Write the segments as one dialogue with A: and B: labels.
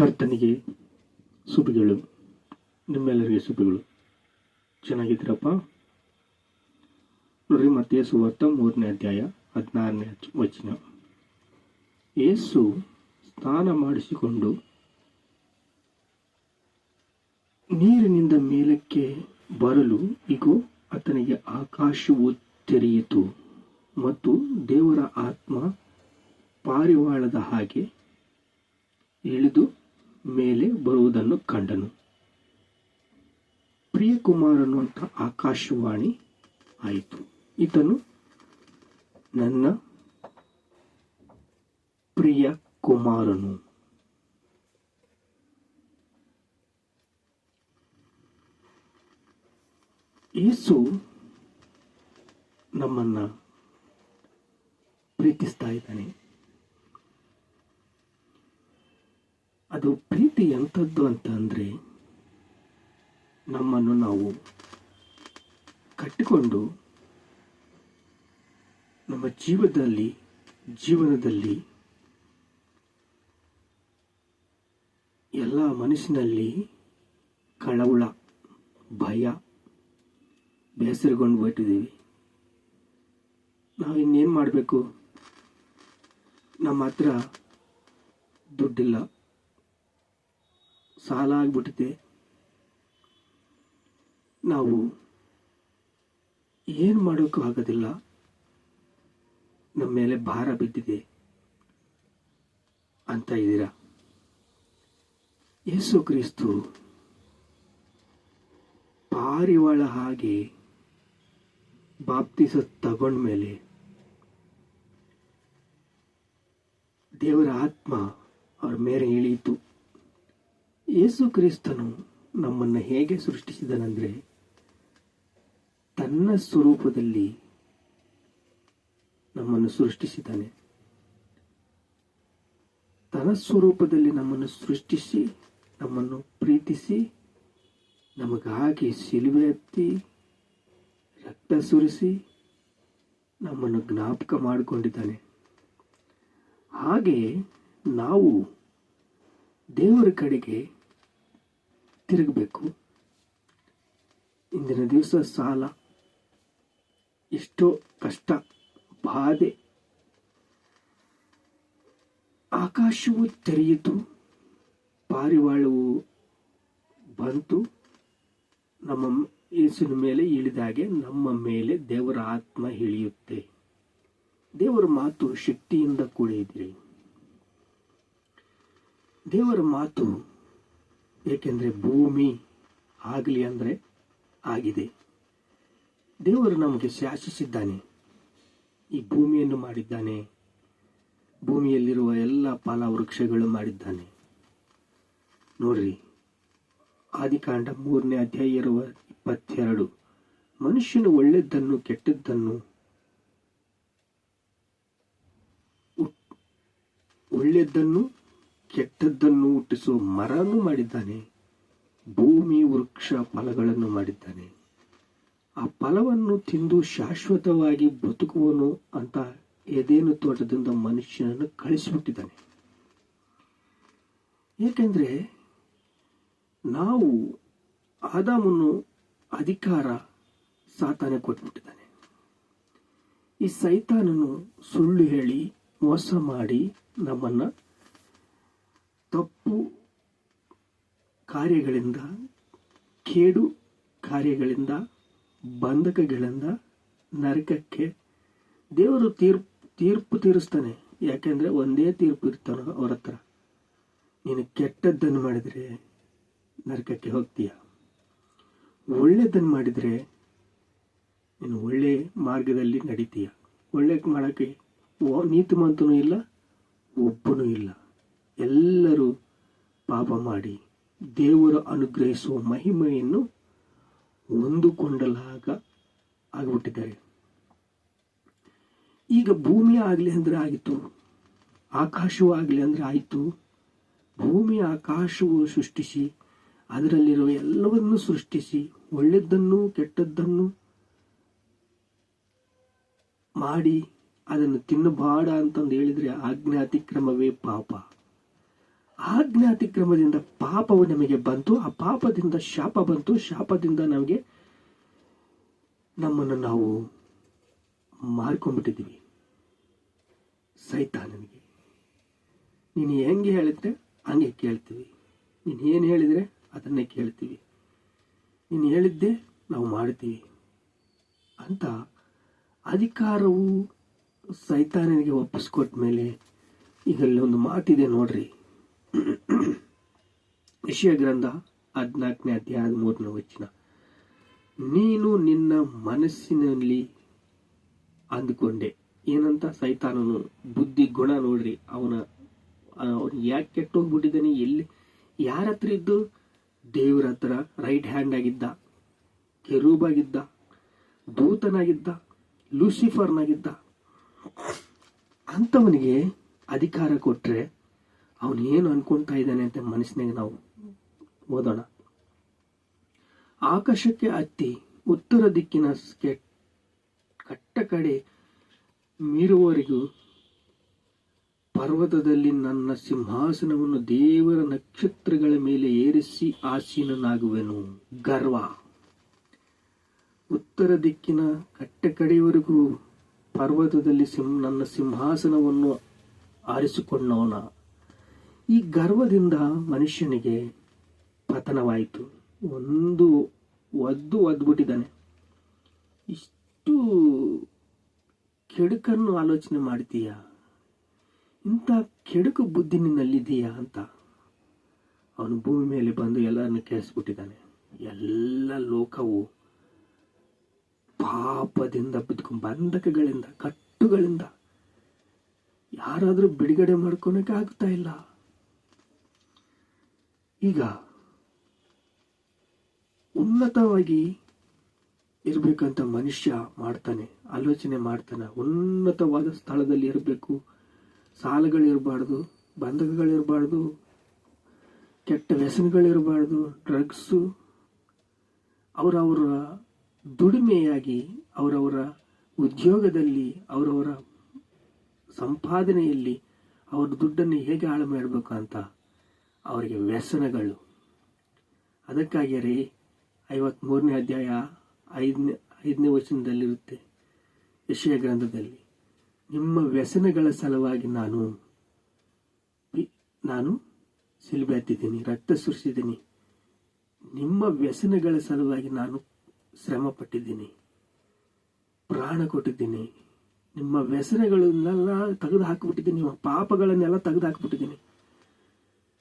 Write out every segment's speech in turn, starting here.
A: ಕರ್ತನಿಗೆ ಸುಬಿಗಳು. ನಿಮ್ಮೆಲ್ಲರಿಗೆ ಸುಬಿಗಳು. ಚೆನ್ನಾಗಿದ್ದೀರಪ್ಪ ನೋಡ್ರಿ, ಮತ್ತೆ ಸುವಾರ್ತ ಮೂರನೇ ಅಧ್ಯಾಯ ಹದಿನಾರನೇ ವಚನ. ಯೇಸು ಸ್ನಾನ ಮಾಡಿಸಿಕೊಂಡು ನೀರಿನಿಂದ ಮೇಲಕ್ಕೆ ಬರಲು, ಇಗೋ, ಆತನಿಗೆ ಆಕಾಶವು ತೆರೆಯಿತು ಮತ್ತು ದೇವರ ಆತ್ಮ ಪಾರಿವಾಳದ ಹಾಗೆ ಇಳಿದು ಮೇಲೆ ಬರುವುದನ್ನು ಕಂಡನು. ಪ್ರಿಯಕುಮಾರ್ ಅನ್ನುವಂಥ ಆಕಾಶವಾಣಿ ಆಯಿತು. ಇದನ್ನು ನನ್ನ ಪ್ರಿಯ ಕುಮಾರನು ಯೇಸು ನಮ್ಮನ್ನ ಪ್ರೀತಿಸ್ತಾ ಇದ್ದಾನೆ. ಅದು ಪ್ರೀತಿ ಎಂಥದ್ದು ಅಂತ ಅಂದರೆ ನಮ್ಮನ್ನು ನಾವು ಕಟ್ಟಿಕೊಂಡು ನಮ್ಮ ಜೀವದಲ್ಲಿ ಜೀವನದಲ್ಲಿ ಎಲ್ಲ ಮನಸ್ಸಿನಲ್ಲಿ ಕಳವಳ, ಭಯ, ಬೇಸರಗೊಂಡು ಬಿಟ್ಟಿದ್ದೀವಿ ನಾವು ಇನ್ನೇನು ಮಾಡಬೇಕು? ನಮ್ಮ ಹತ್ರ ದುಡ್ಡಿಲ್ಲ. ಸಾಲ ಆಗ್ಬಿಟ್ಟಿದೆ ನಾವು ಏನು ಮಾಡೋಕ್ಕೂ ಆಗೋದಿಲ್ಲ. ನಮ್ಮ ಮೇಲೆ ಭಾರ ಬಿದ್ದಿದೆ. ಅಂತ ಇದ್ದೀರಾ? ಯೇಸು ಕ್ರಿಸ್ತು ಪಾರಿವಾಳ ಹಾಗೆ ಬಾಪ್ತಿಸ ತಗೊಂಡ್ಮೇಲೆ ದೇವರ ಆತ್ಮ ಅವ್ರ ಮೇಲೆ ಇಳಿಯಿತು. ಯೇಸು ಕ್ರಿಸ್ತನು ನಮ್ಮನ್ನು ಹೇಗೆ ಸೃಷ್ಟಿಸಿದನೆಂದರೆ ತನ್ನ ಸ್ವರೂಪದಲ್ಲಿ ನಮ್ಮನ್ನು ಸೃಷ್ಟಿಸಿದ್ದಾನೆ. ತನ್ನ ಸ್ವರೂಪದಲ್ಲಿ ನಮ್ಮನ್ನು ಸೃಷ್ಟಿಸಿ, ನಮ್ಮನ್ನು ಪ್ರೀತಿಸಿ, ನಮಗಾಗಿ ಸಿಲುವೆ ಎತ್ತಿ ರಕ್ತ ಸುರಿಸಿ ನಮ್ಮನ್ನು ಜ್ಞಾಪಕ ಮಾಡಿಕೊಂಡಿದ್ದಾನೆ. ಹಾಗೆಯೇ ನಾವು ದೇವರ ಕಡೆಗೆ ತಿರುಗಬೇಕು. ಇಂದಿನ ದಿವಸ ಸಾಲ. ಎಷ್ಟೋ ಕಷ್ಟ, ಬಾಧೆ. ಆಕಾಶವು ತೆರೆಯಿತು, ಪಾರಿವಾಳವು ಬಂತು. ನಮ್ಮ ಯೇಸುವಿನ ಮೇಲೆ ಇಳಿದಾಗೆ ನಮ್ಮ ಮೇಲೆ ದೇವರ ಆತ್ಮ ಇಳಿಯುತ್ತೆ. ದೇವರ ಮಾತು ಶಕ್ತಿಯಿಂದ ಕೂಡಿದ್ರಿ ದೇವರ ಮಾತು ಏಕೆಂದರೆ ಭೂಮಿ ಆಗಲಿ ಅಂದರೆ ಆಗಿದೆ. ದೇವರು ನಮಗೆ ಶಾಸಿಸಿದ್ದಾನೆ. ಈ ಭೂಮಿಯನ್ನು ಮಾಡಿದ್ದಾನೆ. ಭೂಮಿಯಲ್ಲಿರುವ ಎಲ್ಲ ಫಲ ವೃಕ್ಷಗಳು ಮಾಡಿದ್ದಾನೆ. ನೋಡ್ರಿ, ಆದಿಕಾಂಡ ಮೂರನೇ ಅಧ್ಯಾಯ ಇರುವ ಇಪ್ಪತ್ತೆರಡು. ಮನುಷ್ಯನು ಒಳ್ಳೆದ್ದನ್ನು ಕೆಟ್ಟದ್ದನ್ನು ಒಳ್ಳೆದ್ದನ್ನು ಕೆಟ್ಟದ್ದನ್ನು ಹುಟ್ಟಿಸುವ ಮರನು ಮಾಡಿದ್ದಾನೆ, ಭೂಮಿ ವೃಕ್ಷ ಫಲಗಳನ್ನು ಮಾಡಿದ್ದಾನೆ. ಆ ಫಲವನ್ನು ತಿಂದು ಶಾಶ್ವತವಾಗಿ ಬದುಕುವನು ಅಂತ ಎದೇನು ತೋಟದಿಂದ ಮನುಷ್ಯನನ್ನು ಕಳಿಸಿಬಿಟ್ಟಿದ್ದಾನೆ. ಏಕೆಂದ್ರೆ ನಾವು ಆದಾಮನ್ನು ಅಧಿಕಾರ ಸಾತಾನೆ ಕೊಟ್ಬಿಟ್ಟಿದ್ದಾನೆ. ಈ ಸೈತಾನನು ಸುಳ್ಳು ಹೇಳಿ ಮೋಸ ಮಾಡಿ ನಮ್ಮನ್ನ ತಪ್ಪು ಕಾರ್ಯಗಳಿಂದ, ಕೇಡು ಕಾರ್ಯಗಳಿಂದ, ಬಂಧಕಗಳಿಂದ ನರಕಕ್ಕೆ ದೇವರು ತೀರ್ಪು ತೀರ್ಪು ತೀರಿಸ್ತಾನೆ. ಯಾಕೆಂದ್ರೆ ಒಂದೇ ತೀರ್ಪು ಇರ್ತಾನ ಅವ್ರ ಹತ್ರ. ನೀನು ಕೆಟ್ಟದ್ದನ್ನು ಮಾಡಿದರೆ ನರಕಕ್ಕೆ ಹೋಗ್ತೀಯ? ಒಳ್ಳೆಯದನ್ನು ಮಾಡಿದರೆ ನೀನು ಒಳ್ಳೆ ಮಾರ್ಗದಲ್ಲಿ ನಡೀತೀಯ? ಒಳ್ಳೆ ಮಾಡೋಕ್ಕೆ ನೀತಿ ನೀತಿಮಂತನೂ ಇಲ್ಲ, ಒಬ್ಬನೂ ಇಲ್ಲ. ಎಲ್ಲರೂ ಪಾಪ ಮಾಡಿ ದೇವರು ಅನುಗ್ರಹಿಸುವ ಮಹಿಮೆಯನ್ನು ಹೊಂದಿಕೊಂಡಲಾಗ ಆಗಿಬಿಟ್ಟಿದ್ದಾರೆ. ಈಗ ಭೂಮಿ ಆಗಲಿ ಅಂದ್ರೆ ಆಯಿತು, ಆಕಾಶವೂ ಆಗಲಿ ಅಂದ್ರೆ ಆಯಿತು. ಭೂಮಿ ಆಕಾಶವು ಸೃಷ್ಟಿಸಿ, ಅದರಲ್ಲಿರುವ ಎಲ್ಲವನ್ನೂ ಸೃಷ್ಟಿಸಿ ಒಳ್ಳೆದ್ದನ್ನು ಕೆಟ್ಟದ್ದನ್ನು ಮಾಡಿ ಅದನ್ನು ತಿನ್ನಬಾಡ ಅಂತಂದು ಹೇಳಿದ್ರೆ ಆಜ್ಞಾತಿಕ್ರಮವೇ ಪಾಪ. ಆಜ್ಞಾತಿಕ್ರಮದಿಂದ ಪಾಪವು ನಮಗೆ ಬಂತು, ಆ ಪಾಪದಿಂದ ಶಾಪ ಬಂತು, ಶಾಪದಿಂದ ನಮಗೆ ನಮ್ಮನ್ನು ನಾವು ಮಾರ್ಕೊಂಡ್ಬಿಟ್ಟಿದ್ದೀವಿ. ಸೈತಾನನಿಗೆ. ನೀನು ಹೆಂಗೆ ಹೇಳಿದ್ರೆ ಹಂಗೆ ಕೇಳ್ತೀವಿ. ನೀನು ಏನು ಹೇಳಿದರೆ ಅದನ್ನೇ ಕೇಳ್ತೀವಿ. ನೀನು ಹೇಳಿದ್ದೆ ನಾವು ಮಾಡ್ತೀವಿ ಅಂತ ಅಧಿಕಾರವು ಸೈತಾನನಿಗೆ ಒಪ್ಪಿಸ್ಕೊಟ್ಟ ಮೇಲೆ ಈಗ ಅಲ್ಲಿ ಒಂದು ಮಾತಿದೆ ನೋಡ್ರಿ. ವಿಷಯ ಗ್ರಂಥ ಹದಿನಾಲ್ಕನೇ ಅಧ್ಯಾಯ ಮೂರನೇ ವಚನ. ನೀನು ನಿನ್ನ ಮನಸ್ಸಿನಲ್ಲಿ ಅಂದುಕೊಂಡೆ. ಏನಂತ? ಸೈತಾನನು ಬುದ್ಧಿ ಗುಣ ನೋಡ್ರಿ. ಅವನ, ಅವನು ಯಾಕೆ ಕೆಟ್ಟೋಗ್ಬಿಟ್ಟಿದ್ದಾನೆ? ಎಲ್ಲಿ, ಯಾರ ಹತ್ರ ಇದ್ದು? ದೇವ್ರ ಹತ್ರ. ರೈಟ್ ಹ್ಯಾಂಡ್ ಆಗಿದ್ದ. ಕೆರೂಬಾಗಿದ್ದ. ದೂತನಾಗಿದ್ದ. ಲೂಸಿಫರ್ನಾಗಿದ್ದ. ಅಂಥವನಿಗೆ ಅಧಿಕಾರ ಕೊಟ್ಟರೆ ಅವನು ಏನು ಅನ್ಕೊಂತಾ ಇದ್ದಾನೆ ಅಂತ ಮನಸ್ಸಿನಾಗ ನಾವು ಓದೋಣ. ಆಕಾಶಕ್ಕೆ ಹತ್ತಿ ಉತ್ತರ ದಿಕ್ಕಿನ ಕಟ್ಟ ಕಡೆ ಮೀರುವವರೆಗೂ ಪರ್ವತದಲ್ಲಿ ನನ್ನ ಸಿಂಹಾಸನವನ್ನು ದೇವರ ನಕ್ಷತ್ರಗಳ ಮೇಲೆ ಏರಿಸಿ ಆಸೀನನಾಗುವೆನು. ಗರ್ವ. ಉತ್ತರ ದಿಕ್ಕಿನ ಕಟ್ಟ ಕಡೆಯವರೆಗೂ ಪರ್ವತದಲ್ಲಿ ನನ್ನ ಸಿಂಹಾಸನವನ್ನು ಆರಿಸಿಕೊಂಡವನ. ಈ ಗರ್ವದಿಂದ ಮನುಷ್ಯನಿಗೆ ಪತನವಾಯಿತು. ಒಂದು ಒದ್ದು ಒದ್ಬಿಟ್ಟಿದ್ದಾನೆ. ಇಷ್ಟು ಕೆಡುಕನ್ನು ಆಲೋಚನೆ ಮಾಡ್ತೀಯಾ? ಇಂಥ ಕೆಡುಕು ಬುದ್ಧಿ ನಿನ್ನಲ್ಲಿದೆಯಾ ಅಂತ. ಅವನು ಭೂಮಿ ಮೇಲೆ ಬಂದು ಎಲ್ಲರನ್ನು ಕೇಳಿಸ್ಬಿಟ್ಟಿದ್ದಾನೆ. ಎಲ್ಲ ಲೋಕವು ಪಾಪದಿಂದ ಬಂಧಕಗಳಿಂದ, ಕಟ್ಟುಗಳಿಂದ. ಯಾರಾದರೂ ಬಿಡುಗಡೆ ಮಾಡ್ಕೊಳಕ್ಕೆ ಆಗ್ತಾ ಇಲ್ಲ? ಈಗ ಉನ್ನತವಾಗಿ ಇರಬೇಕಂತ ಮನುಷ್ಯ ಮಾಡ್ತಾನೆ, ಆಲೋಚನೆ ಮಾಡ್ತಾನೆ, ಉನ್ನತವಾದ ಸ್ಥಳದಲ್ಲಿ ಇರಬೇಕು. ಸಾಲಗಳಿರಬಾರ್ದು ಬಂಧಕಗಳಿರಬಾರ್ದು ಕೆಟ್ಟ ವ್ಯಸನಗಳಿರಬಾರ್ದು, ಡ್ರಗ್ಸು. ಅವರವರ ದುಡಿಮೆಯಾಗಿ, ಅವರವರ ಉದ್ಯೋಗದಲ್ಲಿ, ಅವರವರ ಸಂಪಾದನೆಯಲ್ಲಿ ಅವ್ರ ದುಡ್ಡನ್ನು ಹೇಗೆ ಹಾಳು ಮಾಡಬೇಕು ಅಂತ? ಅವರಿಗೆ ವ್ಯಸನಗಳು. ಅದಕ್ಕಾಗಿ ರೀ ಐವತ್ಮೂರನೇ ಅಧ್ಯಾಯ ಐದನೇ ಐದನೇ ವಚನದಲ್ಲಿರುತ್ತೆ. ಯಶಯ ಗ್ರಂಥದಲ್ಲಿ, ನಿಮ್ಮ ವ್ಯಸನಗಳ ಸಲುವಾಗಿ ನಾನು ನಾನು ಸಿಲುಬೆ ಹತ್ತಿದ್ದೀನಿ, ರಕ್ತ ಸುರಿಸಿದ್ದೀನಿ. ನಿಮ್ಮ ವ್ಯಸನಗಳ ಸಲುವಾಗಿ ನಾನು ಶ್ರಮ ಪಟ್ಟಿದ್ದೀನಿ ಪ್ರಾಣ ಕೊಟ್ಟಿದ್ದೀನಿ. ನಿಮ್ಮ ವ್ಯಸನಗಳನ್ನೆಲ್ಲ ತೆಗೆದು ಹಾಕಿಬಿಟ್ಟಿದ್ದೀನಿ ನಿಮ್ಮ ಪಾಪಗಳನ್ನೆಲ್ಲ ತೆಗೆದು ಹಾಕಿಬಿಟ್ಟಿದ್ದೀನಿ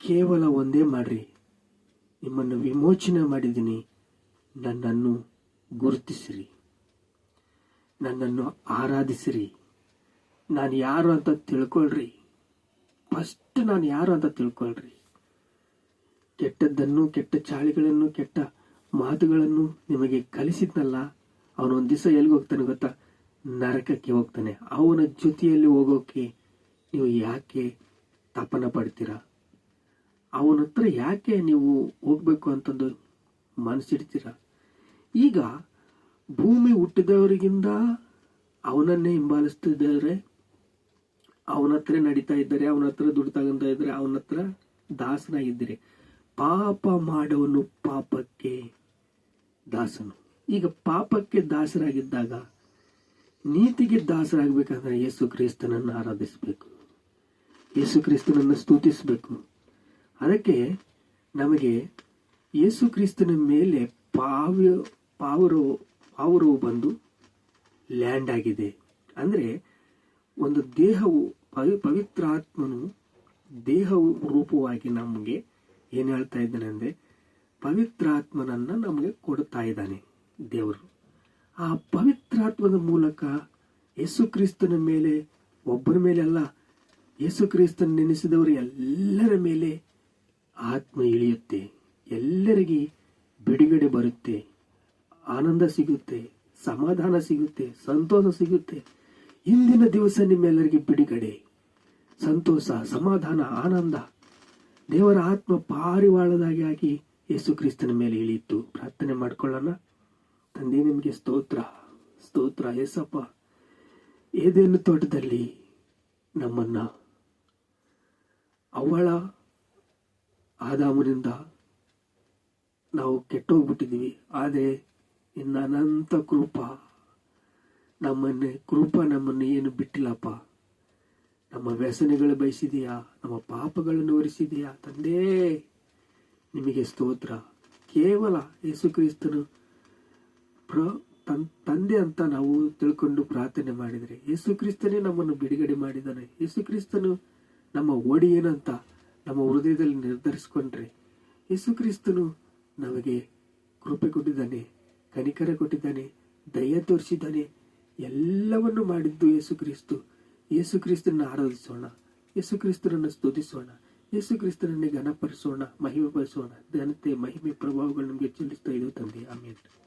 A: ಕೇವಲ ಒಂದೇ ಮಾಡ್ರಿ, ನಿಮ್ಮನ್ನು ವಿಮೋಚನೆ ಮಾಡಿದ್ದೀನಿ. ನನ್ನನ್ನು ಗುರುತಿಸಿರಿ. ನನ್ನನ್ನು ಆರಾಧಿಸಿರಿ. ನಾನು ಯಾರು ಅಂತ ತಿಳ್ಕೊಳ್ರಿ. ಫಸ್ಟ್ ನಾನು ಯಾರು ಅಂತ ತಿಳ್ಕೊಳ್ರಿ. ಕೆಟ್ಟದ್ದನ್ನು, ಕೆಟ್ಟ ಚಾಳಿಗಳನ್ನು, ಕೆಟ್ಟ ಮಾತುಗಳನ್ನು ನಿಮಗೆ ಕಲಿಸಿದ್ನಲ್ಲ, ಅವನು ಒಂದು ದಿವಸ ಎಲ್ಲಿಗೆ ಹೋಗ್ತಾನೆ ಗೊತ್ತಾ? ನರಕಕ್ಕೆ ಹೋಗ್ತಾನೆ. ಅವನ ಜೊತೆಯಲ್ಲಿ ಹೋಗೋಕೆ ನೀವು ಯಾಕೆ ತಪನ ಪಡ್ತೀರಾ? ಅವನ ಹತ್ರ ಯಾಕೆ ನೀವು ಹೋಗ್ಬೇಕು ಅಂತಂದು ಮನಸ್ಸಿಡ್ತೀರಾ ಈಗ ಭೂಮಿ ಹುಟ್ಟಿದವರಿಗಿಂತ ಅವನನ್ನೇ ಹಿಂಬಾಲಿಸ್ತಿದ್ದಾರೆ. ಅವನ ಹತ್ರ ನಡೀತಾ ಇದ್ದಾರೆ, ಅವನ ಹತ್ರ ದುಡ್ಡು ಇದ್ದಾರೆ, ಅವನ ಹತ್ರ ದಾಸನಾಗಿದ್ದೀರಿ ಪಾಪ ಮಾಡವನು ಪಾಪಕ್ಕೆ ದಾಸನು. ಈಗ ಪಾಪಕ್ಕೆ ದಾಸರಾಗಿದ್ದಾಗ ನೀತಿಗೆ ದಾಸರಾಗಬೇಕಂದ್ರೆ ಯೇಸು ಕ್ರಿಸ್ತನನ್ನು ಆರಾಧಿಸಬೇಕು. ಯೇಸು ಕ್ರಿಸ್ತನನ್ನು ಸ್ತುತಿಸಬೇಕು. ಅದಕ್ಕೆ ನಮಗೆ ಯೇಸು ಕ್ರಿಸ್ತನ ಮೇಲೆ ಪಾವ್ಯ ಪಾವರವು ಪಾವರು ಬಂದು ಲ್ಯಾಂಡ್ ಆಗಿದೆ. ಅಂದರೆ ಒಂದು ದೇಹವು ಪವಿ, ಪವಿತ್ರಾತ್ಮನು ದೇಹವು ರೂಪವಾಗಿ ನಮಗೆ ಏನು ಹೇಳ್ತಾ ಇದ್ದಾನೆ ಅಂದರೆ ಪವಿತ್ರಾತ್ಮನನ್ನ ನಮಗೆ ಕೊಡ್ತಾ ಇದ್ದಾನೆ ದೇವರು. ಆ ಪವಿತ್ರಾತ್ಮದ ಮೂಲಕ ಯೇಸು ಕ್ರಿಸ್ತನ ಮೇಲೆ, ಒಬ್ಬರ ಮೇಲೆ ಅಲ್ಲ, ಯೇಸು ಕ್ರಿಸ್ತನ ನೆನೆಸಿದವರು ಎಲ್ಲರ ಮೇಲೆ ಆತ್ಮ ಇಳಿಯುತ್ತೆ. ಎಲ್ಲರಿಗೆ ಬಿಡುಗಡೆ ಬರುತ್ತೆ. ಆನಂದ ಸಿಗುತ್ತೆ, ಸಮಾಧಾನ ಸಿಗುತ್ತೆ, ಸಂತೋಷ ಸಿಗುತ್ತೆ. ಇಂದಿನ ದಿವಸ ನಿಮ್ಮೆಲ್ಲರಿಗೆ ಬಿಡುಗಡೆ. ಸಂತೋಷ, ಸಮಾಧಾನ, ಆನಂದ. ದೇವರ ಆತ್ಮ ಪಾರಿವಾಳದಾಗಿ ಆಗಿ ಯೇಸು ಕ್ರಿಸ್ತನ ಮೇಲೆ ಇಳಿಯಿತು. ಪ್ರಾರ್ಥನೆ ಮಾಡ್ಕೊಳ್ಳೋಣ. ತಂದೆ, ನಿಮಗೆ ಸ್ತೋತ್ರ. ಸ್ತೋತ್ರ ಯೇಸಪ್ಪ ಏದೇನು ತೋಟದಲ್ಲಿ ನಮ್ಮನ್ನ ಅವಳ ಆದಾಮನಿಂದ ನಾವು ಕೆಟ್ಟೋಗ್ಬಿಟ್ಟಿದ್ದೀವಿ. ಆದರೆ ಇನ್ನು ಅನಂತ ಕೃಪ. ನಮ್ಮನ್ನು ಕೃಪ ನಮ್ಮನ್ನು ಏನು ಬಿಟ್ಟಿಲ್ಲಪ್ಪ. ನಮ್ಮ ವ್ಯಸನಗಳು ಬಯಸಿದೆಯಾ? ನಮ್ಮ ಪಾಪಗಳನ್ನು ಒರೆಸಿದೆಯಾ ತಂದೆ, ನಿಮಗೆ ಸ್ತೋತ್ರ. ಕೇವಲ ಯೇಸು ಕ್ರಿಸ್ತನು ಪ್ರ, ತನ್, ತಂದೆ ಅಂತ ನಾವು ತಿಳ್ಕೊಂಡು ಪ್ರಾರ್ಥನೆ ಮಾಡಿದರೆ, ಯೇಸು ಕ್ರಿಸ್ತನೇ ನಮ್ಮನ್ನು ಬಿಡುಗಡೆ ಮಾಡಿದ್ದಾನೆ. ಯೇಸು ಕ್ರಿಸ್ತನು ನಮ್ಮ ಏನಂತ ನಮ್ಮ ಹೃದಯದಲ್ಲಿ ನಿರ್ಧರಿಸಿಕೊಂಡ್ರೆ, ಯೇಸು ಕ್ರಿಸ್ತನು ನಮಗೆ ಕೃಪೆ ಕೊಟ್ಟಿದ್ದಾನೆ. ಕನಿಕರ ಕೊಟ್ಟಿದ್ದಾನೆ, ದಯ ತೋರಿಸಿದ್ದಾನೆ, ಎಲ್ಲವನ್ನು ಮಾಡಿದ್ದು ಯೇಸು ಕ್ರಿಸ್ತು. ಯೇಸು ಕ್ರಿಸ್ತನನ್ನು ಆರಾಧಿಸೋಣ, ಯೇಸು ಕ್ರಿಸ್ತನನ್ನು ಸ್ತುತಿಸೋಣ, ಯೇಸು ಕ್ರಿಸ್ತನನ್ನೇ ಘನಪಡಿಸೋಣ, ಮಹಿಮೆ ಪಡಿಸೋಣ. ಘನತೆ, ಮಹಿಮೆ, ಪ್ರಭಾವಗಳು ನಮಗೆ ಚಲಿಸ್ತಾ ಇದ್ದು ತಂದೆ. ಆಮೇಲೆ